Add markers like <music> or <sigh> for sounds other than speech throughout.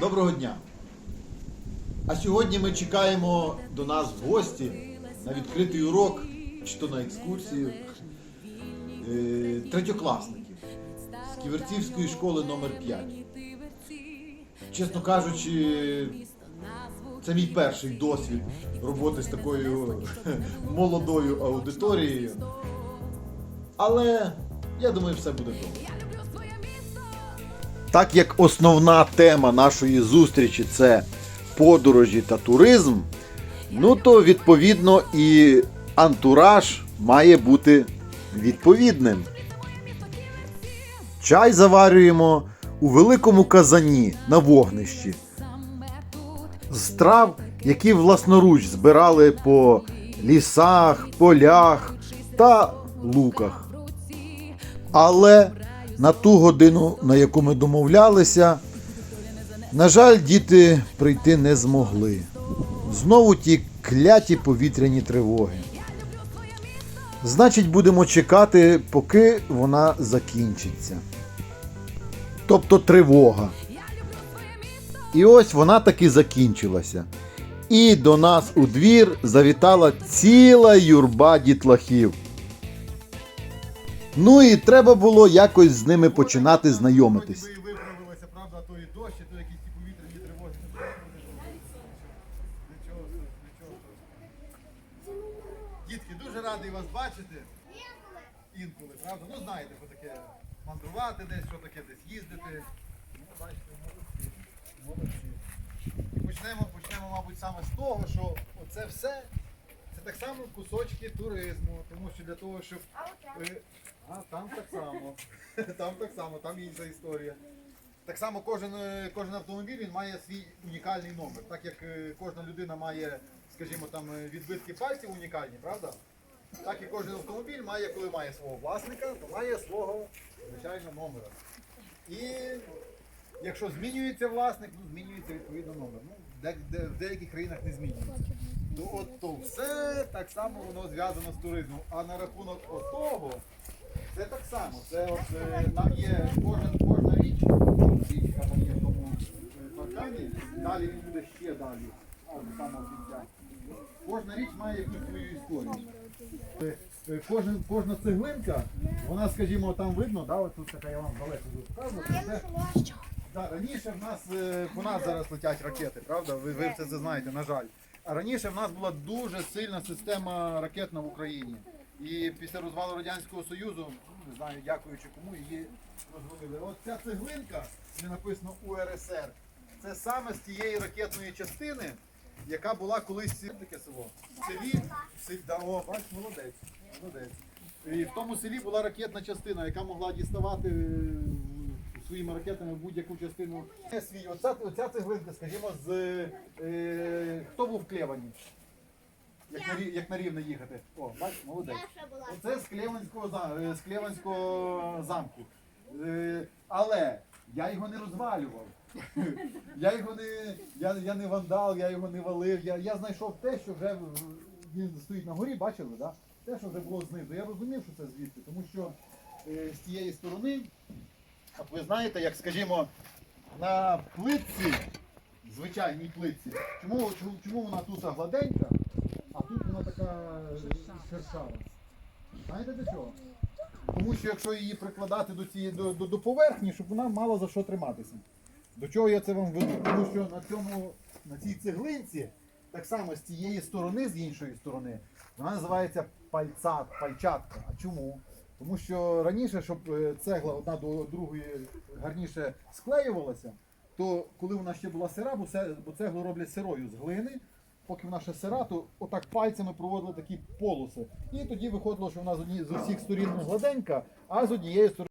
Доброго дня! А сьогодні ми чекаємо до нас в гості на відкритий урок чи то на екскурсію е, третьокласників з Ківерцівської школи номер 5 Чесно кажучи, це мій перший досвід роботи з такою <laughs> молодою аудиторією. Але я думаю, все буде добре. Так як основна тема нашої зустрічі це подорожі та туризм, ну то відповідно і антураж має бути відповідним. Чай заварюємо у великому казані на вогнищі з трав, які власноруч збирали по лісах, полях та луках. Але на ту годину, на яку ми домовлялися, на жаль, діти прийти не змогли. Знову ті кляті повітряні тривоги. Значить, будемо чекати, поки вона закінчиться. Тобто тривога. І ось вона таки закінчилася. І до нас у двір завітала ціла юрба дітлахів. Ну і треба було якось з ними починати знайомитись. Ви правда, а дощ, і то якісь ті повітряні тривоги. Нічого, нічого. Дітки, дуже радий вас бачити. Інколи, правда? Ну знаєте, що таке мандрувати десь, що таке десь їздити. Ну, бачите, молодці. Молодці. І почнемо, почнемо, мабуть, саме з того, що оце все це так само кусочки туризму, тому що для того, щоб. А, там так само. <laughs> Там так само, там інша історія. Так само кожен, е, кожен автомобіль він має свій унікальний номер. Так як е, кожна людина має, скажімо, там е, відбитки пальців унікальні, правда? Так і кожен автомобіль має, коли має свого власника, то має свого звичайно номера. І якщо змінюється власник, ну змінюється відповідно номер. Ну, де, де, в деяких країнах не змінюється. То от то все так само воно зв'язано з туризмом. А на рахунок отого, це так само. Це от е, там є кожен, кожна річ, річ, яка там є в тому е, паркані, далі він буде ще далі. А, до самого кінця. Кожна річ має якусь свою історію. Е, е, Кожен, кожна цеглинка, вона, скажімо, там видно, да, от тут така я вам далеко буду показувати. Це, да, раніше в нас е, по нас зараз летять ракети, правда? Ви, ви це знаєте, на жаль. А раніше в нас була дуже сильна система ракетна в Україні. І після розвалу Радянського Союзу, ну, не знаю, дякуючи кому, її розвалили. От ця цеглинка, де написано УРСР, це саме з тієї ракетної частини, яка була колись таке село. В селі, в селі да, о, бач, молодець, молодець. І в тому селі була ракетна частина, яка могла діставати е, своїми ракетами будь-яку частину. Це Свій, оця, оця цеглинка, скажімо, з е, хто був в Клевані? Як на, як на рівне їхати. О, бач, молодець. Оце з Клеванського, за- е, з Клеванського замку. Е, Але я його не розвалював. <laughs> Я його не, я, я не вандал, я його не валив. Я, я знайшов те, що вже в- він стоїть на горі, бачили, да? те, що вже було знизу. Я розумів, що це звідти, тому що е, з тієї сторони, от ви знаєте, як скажімо, на плитці, звичайній плитці, чому, чому, чому вона тут гладенька, така шершава? Знаєте до чого? Тому що якщо її прикладати до, цієї, до, до, до поверхні, щоб вона мала за що триматися. До чого я це вам веду? Тому що на цьому, на цій цеглинці, так само з цієї сторони, з іншої сторони, вона називається пальцат, пальчатка. А чому? Тому що раніше, щоб е, цегла одна до другої гарніше склеювалася, то коли вона ще була сира, бо цеглу роблять сирою з глини, поки вона ще сира, то отак пальцями проводили такі полоси. І тоді виходило, що вона з, одні, з усіх сторін гладенька, а з однієї сторони.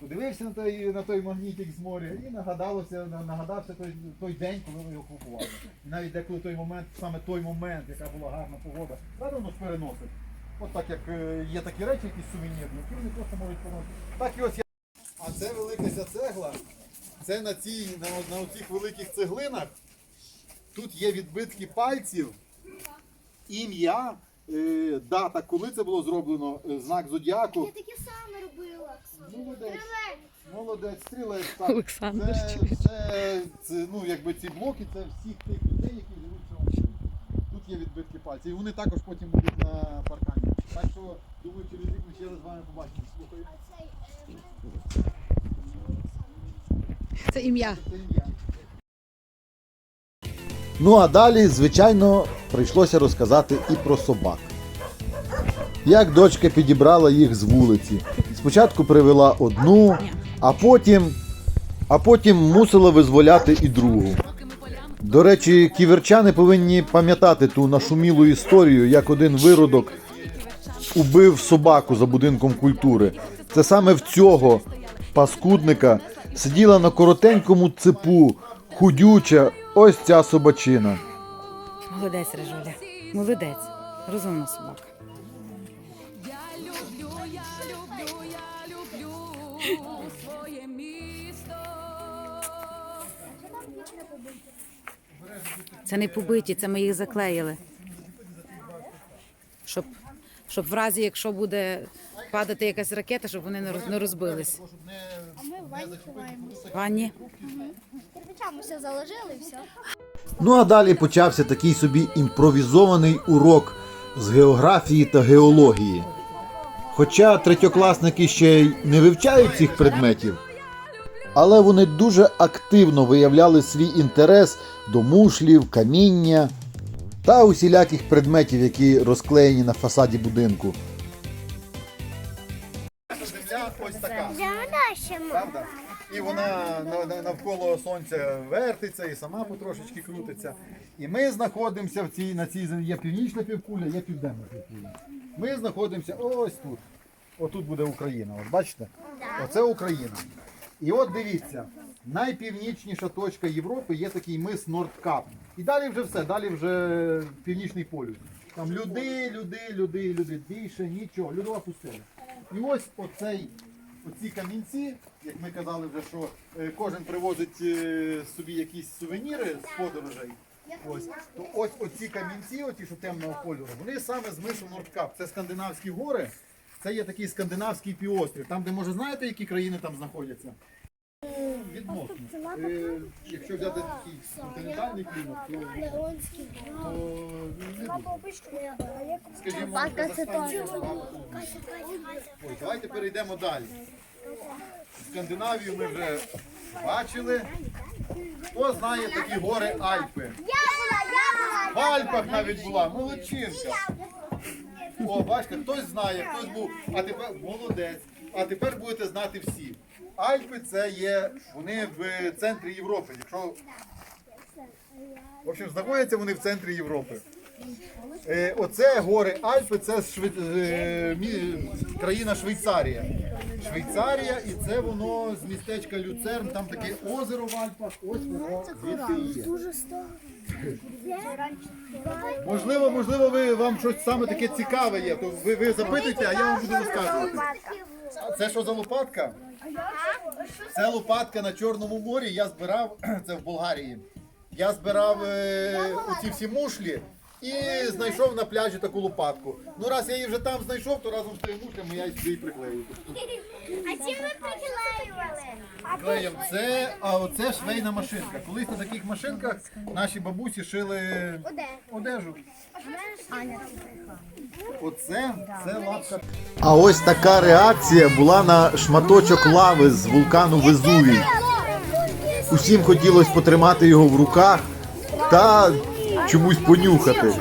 Подивився на той, на той магнітик з моря і нагадалося, нагадався той, той день, коли ми його купували. Навіть деколи той момент, саме той момент, яка була гарна погода, воно ж переносить. От так як е, є такі речі, якісь сувенірні, які вони просто можуть поносити. Так і ось я. А це велика ця цегла. Це на цій, на, на оцих великих цеглинах. Тут є відбитки пальців, ім'я, е, дата, коли це було зроблено, е, знак зодіаку. Я таке саме робила. Молодець. Молодець, стрілець. Так. Олександр Це, це, це, ну, якби ці блоки, це всіх тих людей, які живуть в цьому. Тут є відбитки пальців. І вони також потім будуть на паркані. Так що, думаю, через рік ми ще раз з вами побачимо. Слухаю. Це ім'я. Це ім'я. Ну а далі, звичайно, прийшлося розказати і про собак. Як дочка підібрала їх з вулиці. Спочатку привела одну, а потім, а потім мусила визволяти і другу. До речі, ківерчани повинні пам'ятати ту нашумілу історію, як один виродок убив собаку за будинком культури. Це саме в цього паскудника сиділа на коротенькому цепу, худюча, ось ця собачина. Молодець, Режуля. Молодець. Розумна собака. Я люблю, я люблю, я люблю своє місто. Це не побиті, це ми їх заклеїли. Щоб, щоб в разі, якщо буде падати якась ракета, щоб вони не роз- не розбились. А ми в ванні ховаємося. Ванні. Кирпичами все заложили і все. Ну а далі почався такий собі імпровізований урок з географії та геології. Хоча третьокласники ще й не вивчають цих предметів, але вони дуже активно виявляли свій інтерес до мушлів, каміння та усіляких предметів, які розклеєні на фасаді будинку. Правда? І вона на- на- навколо сонця вертиться і сама потрошечки крутиться. І ми знаходимося в цій, на цій землі. Є північна півкуля, є південна півкуля. Ми знаходимося ось тут. Отут буде Україна. От бачите? Оце Україна. І от дивіться, найпівнічніша точка Європи є такий мис Нордкап. І далі вже все, далі вже північний полюс. Там люди, люди, люди, люди. Більше нічого. Людова пустеля. І ось оцей, оці камінці, як ми казали вже, що е, кожен привозить е, собі якісь сувеніри з подорожей. Ось, то ось оці камінці, оці, що темного кольору, вони саме з мису Нордкап. Це скандинавські гори. Це є такий скандинавський півострів. Там, де може знаєте, які країни там знаходяться? Відносно. Е, якщо взяти такий континентальний клімат, то, то. Скажімо, Казахстан. Ой, давайте перейдемо далі. Скандинавію ми вже бачили. Хто знає такі гори Альпи? В Альпах навіть була, молодчинка. О, бачите, хтось знає, хтось був, а тепер молодець. А тепер будете знати всі. Альпи це є, вони в центрі Європи. Якщо в общем, знаходяться вони в центрі Європи. Е, оце гори Альпи, це Шве... е, мі- країна Швейцарія. Швейцарія, і це воно з містечка Люцерн, там таке озеро в Альпах, ось воно звідти є. Можливо, можливо, ви вам щось саме таке цікаве є. То ви, ви запитуйте, а я вам буду розказувати. А Це що за лопатка? Це лопатка на Чорному морі. Я збирав <clears throat> це в Болгарії. Я збирав е, оці всі мушлі і знайшов на пляжі таку лопатку. Ну раз я її вже там знайшов, то разом з тими мушлями я її приклею. А чим ви приклеювали? Клеєм це, а оце швейна машинка. Колись на таких машинках наші бабусі шили одежу. Оце це лапка. А ось така реакція була на шматочок лави з вулкану Везувій. Усім хотілося потримати його в руках та чомусь понюхати.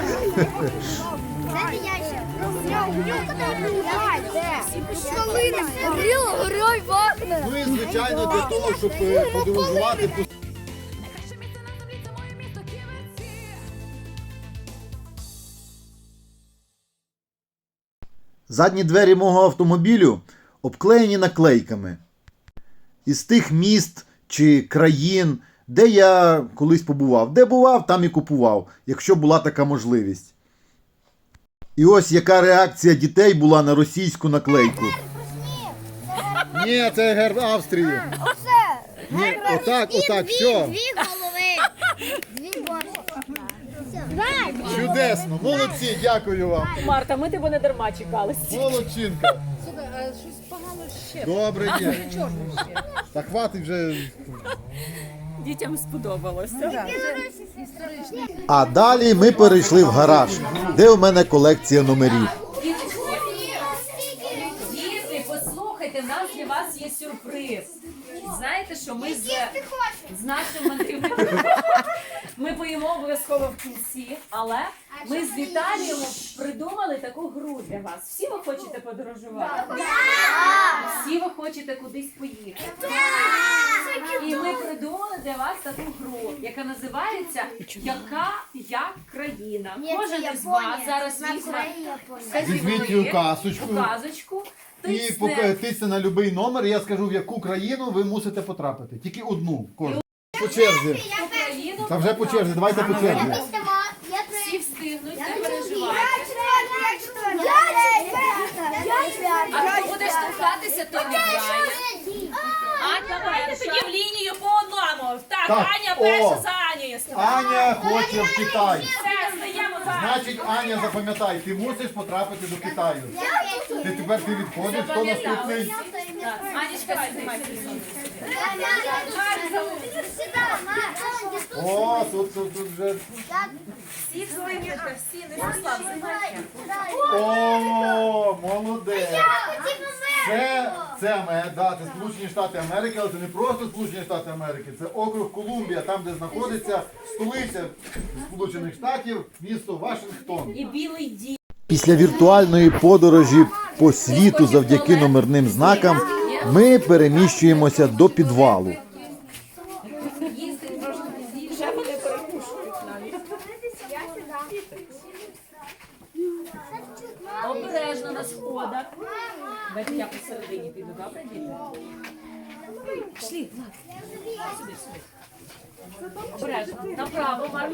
Ну і звичайно для того, щоб подорожувати по Задні двері мого автомобілю обклеєні наклейками. Із тих міст чи країн, де я колись побував. Де бував, там і купував, якщо була така можливість. І ось яка реакція дітей була на російську наклейку. Ні, це герб Австрії. Ні, отак, отак, все. Дві голови. Дві борщі. Чудесно, молодці, дякую вам. Марта, ми тебе не дарма чекали. Молодчинка. Слухай, а щось погано ще. Добре є. Чорно ще. Та хватить вже. Дітям сподобалося. А далі ми перейшли в гараж, де у мене колекція номерів. Діти, послухайте, в нас для вас є сюрприз. Знаєте, що ми з, з нашим мандрівником <laughs> ми поїмо обов'язково в кінці, але ми з Віталієм придумали таку гру для вас. Всі ви хочете подорожувати? Всі ви хочете кудись поїхати. І ми придумали для вас таку гру, яка називається Яка я країна. Кожен із вас зараз візьме Візьміть цю касочку. указочку, І тисне поки тисне на будь-який номер, я скажу, в яку країну ви мусите потрапити. Тільки одну. Кожен. По черзі. Україну. Та вже по черзі, давайте по черзі. Всі встигнуть, не переживайте. А хто буде штовхатися, то. А давайте тоді в лінію по одному. Так, Так, Аня о. перша за Анею. Аня хоче в Китай. Все, стаємо за Значить, Аня, запам'ятай, ти мусиш потрапити до Китаю. Ти тепер ти відходиш, хто наступний? Так, Анечка, знімай телефон. О, тут, тут, тут вже. Всі свої, всі, не знімайте. О, молодець. Це, це, да, це Сполучені Штати Америки, але це не просто Сполучені Штати Америки, це округ Колумбія, там, де знаходиться столиця Сполучених Штатів, місто Вашингтон. І білий дім. Після віртуальної подорожі по світу завдяки номерним знакам ми переміщуємося до підвалу. Їсти трошки пізніше, вони перекушують навіть. Обережно на сходах. Давайте я посередині піду, добре, діти? Пішли, Влад. Сюди, сюди. Обережно. Направо, Марк.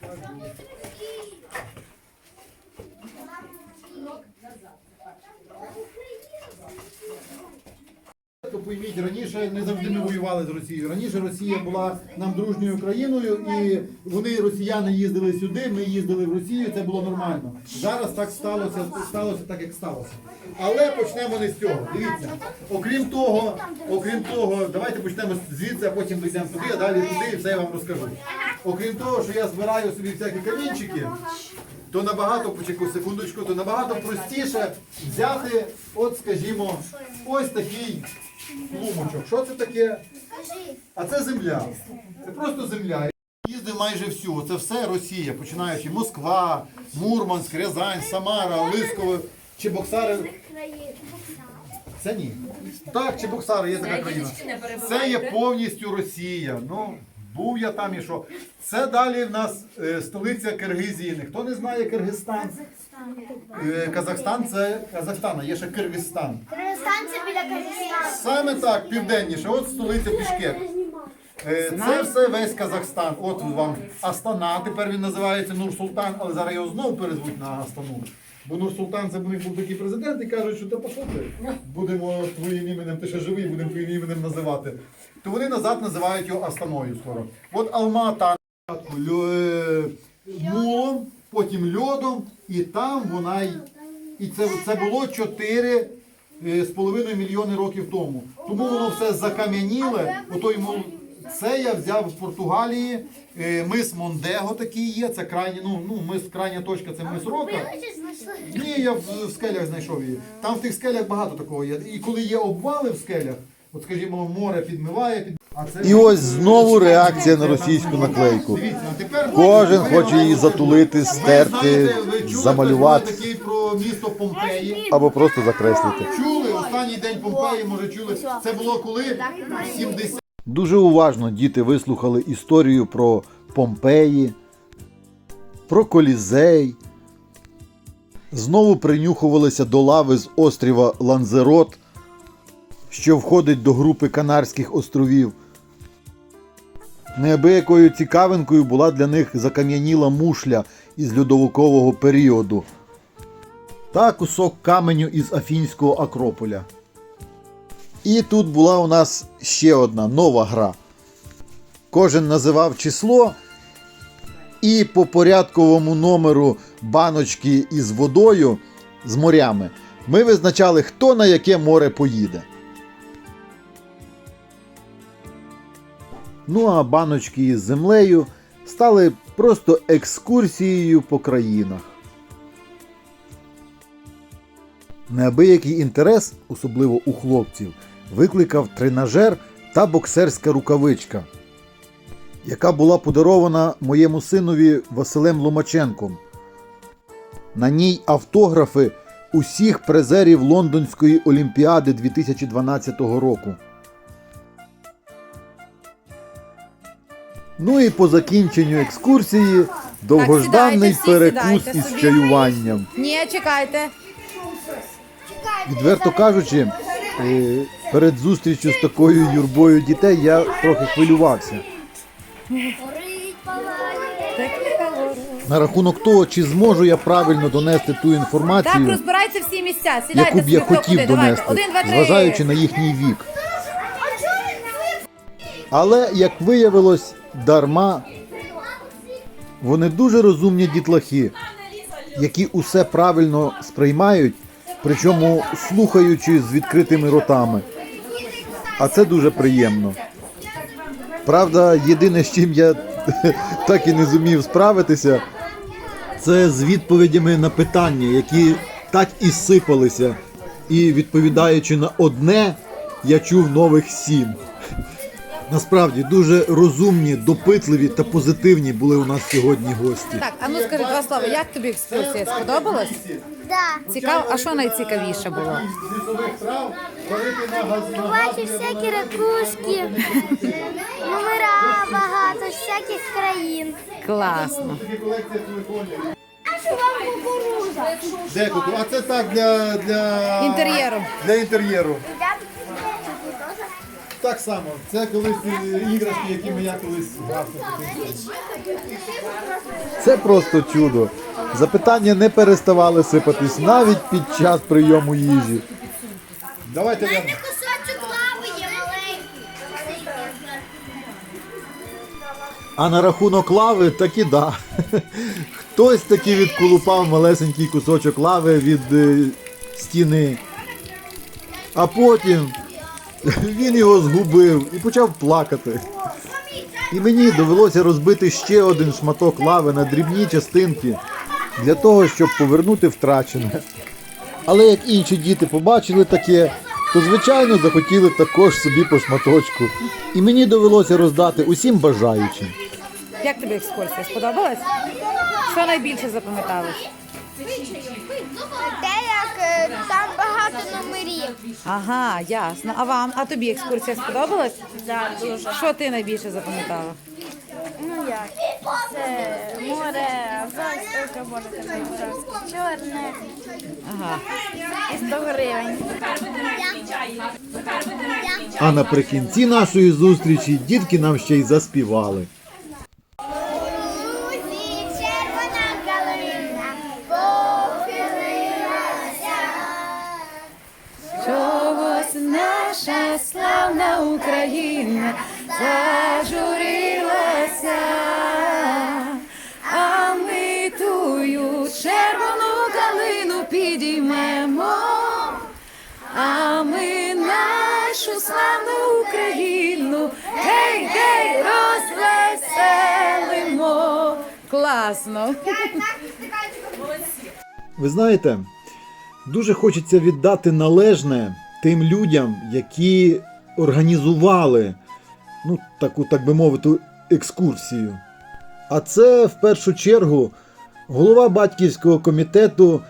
То пойміть, раніше не завжди ми воювали з Росією. Раніше Росія була нам дружньою країною, і вони, росіяни, їздили сюди, ми їздили в Росію, це було нормально. Зараз так сталося, сталося так, як сталося. Але почнемо не з цього. Дивіться, окрім того, окрім того, давайте почнемо звідси, а потім дійдемо туди, а далі туди, і все я вам розкажу. Окрім того, що я збираю собі всякі камінчики, то набагато, почеку секундочку, то набагато простіше взяти, от скажімо, ось такий клумочок. Що це таке? А це земля. Це просто земля. Їздив майже всю. Це все Росія, починаючи Москва, Мурманськ, Рязань, Самара, Лисково, Чебоксари. Це ні. Так, Чебоксари є така країна. Це є повністю Росія. Ну, був я там і що. Це далі в нас е, столиця Киргизії. Хто не знає Киргизстан? Е, Казахстан це Казахстан, а є ще Киргизстан. Станція біля Казахстану. Саме так, південніше, от столиця Бішкек. Е, Це все весь Казахстан. От вам Астана, тепер він називається Нур-Султан, але зараз його знову перезвуть на Астану. Бо Нур-Султан це був такий президент і кажуть, що та пошов ти. Будемо твоїм іменем, ти ще живий, будемо твоїм іменем називати. То вони назад називають його Астаною скоро. От Алма-Ата е, мулом, потім льодом, і там вона. І це, це було 4 е, мільйони років тому. Тому воно все закам'яніле. Мол... Це я взяв з Португалії. Е, Мис Мондего такий є. Це крайні, ну, ну мис, крайня точка, це мис Рока. Ні, я в, в скелях знайшов її. Там в тих скелях багато такого є. І коли є обвали в скелях, от скажімо, море підмиває, під... а це І ось знову реакція на російську наклейку. Дивіться, а тепер Кожен хоче її затулити, стерти, замалювати такий про місто Помпеї. або просто закреслити. Чули останній день Помпеї, може чули. Це було коли в 70 Дуже уважно діти вислухали історію про Помпеї, про Колізей. Знову принюхувалися до лави з острова Ланзерот, що входить до групи Канарських островів. Неабиякою цікавинкою була для них закам'яніла мушля із льодовикового періоду та кусок каменю із Афінського Акрополя. І тут була у нас ще одна нова гра. Кожен називав число, і по порядковому номеру баночки із водою з морями, ми визначали, хто на яке море поїде. Ну а баночки із землею стали просто екскурсією по країнах. Неабиякий інтерес, особливо у хлопців, викликав тренажер та боксерська рукавичка, яка була подарована моєму синові Василем Ломаченком. На ній автографи усіх призерів Лондонської олімпіади 2012 року. Ну і по закінченню екскурсії довгожданий всі перекус сідайте із собі. чаюванням. Ні, чекайте. Відверто кажучи, е, перед зустрічю з такою юрбою дітей я трохи хвилювався. На рахунок того, чи зможу я правильно донести ту Так, інформацію, розбирайте всі місця. Сідайте яку б я собі, хто хотів куди. Давайте. донести, Один, два, три. зважаючи на їхній вік. Але, як виявилось, дарма вони дуже розумні дітлахи, які усе правильно сприймають, причому слухаючи з відкритими ротами. А це дуже приємно. Правда, єдине, з чим я <laughs> так і не зумів справитися, це з відповідями на питання, які так і сипалися. І відповідаючи на одне, я чув нових сім. Насправді дуже розумні, допитливі та позитивні були у нас сьогодні гості. Так, а ну скажи два слова, як тобі екскурсія? Сподобалась? Да. Цікаво, а що найцікавіше було? Бачиш всякі ракушки, номера багато, всяких країн. Класно. А що вам кукуруза? Де куку? А це так для, для... Інтер'єру. Для інтер'єру. Так само. Це колись е, іграшки, якими я колись грався. Це просто чудо. Запитання не переставали сипатись навіть під час прийому їжі. Давайте я... Кусочок лави є маленький. А на рахунок лави таки да. Хтось таки відколупав малесенький кусочок лави від е, стіни. А потім <laughs> він його згубив і почав плакати. І мені довелося розбити ще один шматок лави на дрібні частинки для того, щоб повернути втрачене. Але як інші діти побачили таке, то звичайно захотіли також собі по шматочку. І мені довелося роздати усім бажаючим. Як тобі екскурсія? Сподобалась? Що найбільше запам'яталось? Багато номерів. Ага, ясно. А вам? А тобі екскурсія сподобалась? Да, дуже. Що ти найбільше запам'ятала? Ну як? Це море, Азовське море, таке Азовське, чорне, Ага. і 100 гривень. А наприкінці нашої зустрічі дітки нам ще й заспівали. Класно. Ви знаєте, дуже хочеться віддати належне тим людям, які організували ну, таку, так би мовити, екскурсію. А це в першу чергу голова батьківського комітету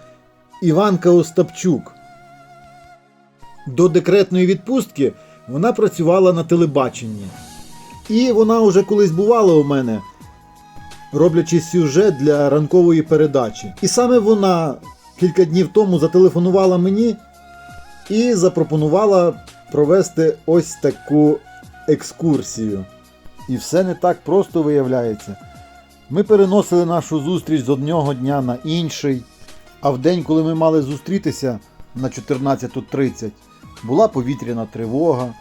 Іванка Остапчук. До декретної відпустки вона працювала на телебаченні. І вона вже колись бувала у мене, роблячи сюжет для ранкової передачі. І саме вона кілька днів тому зателефонувала мені і запропонувала провести ось таку екскурсію. І все не так просто виявляється. Ми переносили нашу зустріч з одного дня на інший, а в день, коли ми мали зустрітися на 14.30, була повітряна тривога,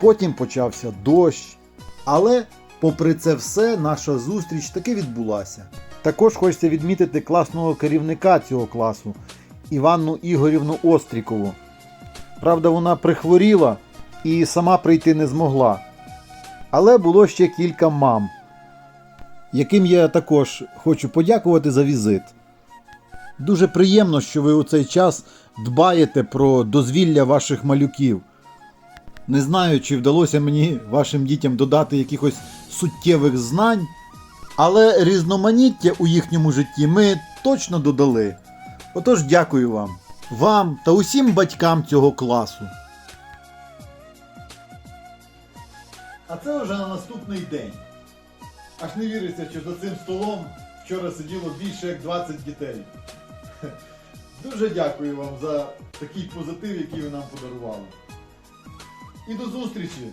потім почався дощ. Але, попри це все, наша зустріч таки відбулася. Також хочеться відмітити класного керівника цього класу Іванну Ігорівну Острікову. Правда, вона прихворіла і сама прийти не змогла. Але було ще кілька мам, яким я також хочу подякувати за візит. Дуже приємно, що ви у цей час дбаєте про дозвілля ваших малюків. Не знаю, чи вдалося мені вашим дітям додати якихось суттєвих знань, але різноманіття у їхньому житті ми точно додали. Отож, дякую вам, вам та усім батькам цього класу. А це вже на наступний день. Аж не віриться, що за цим столом вчора сиділо більше як 20 дітей. Дуже дякую вам за такий позитив, який ви нам подарували. І до зустрічі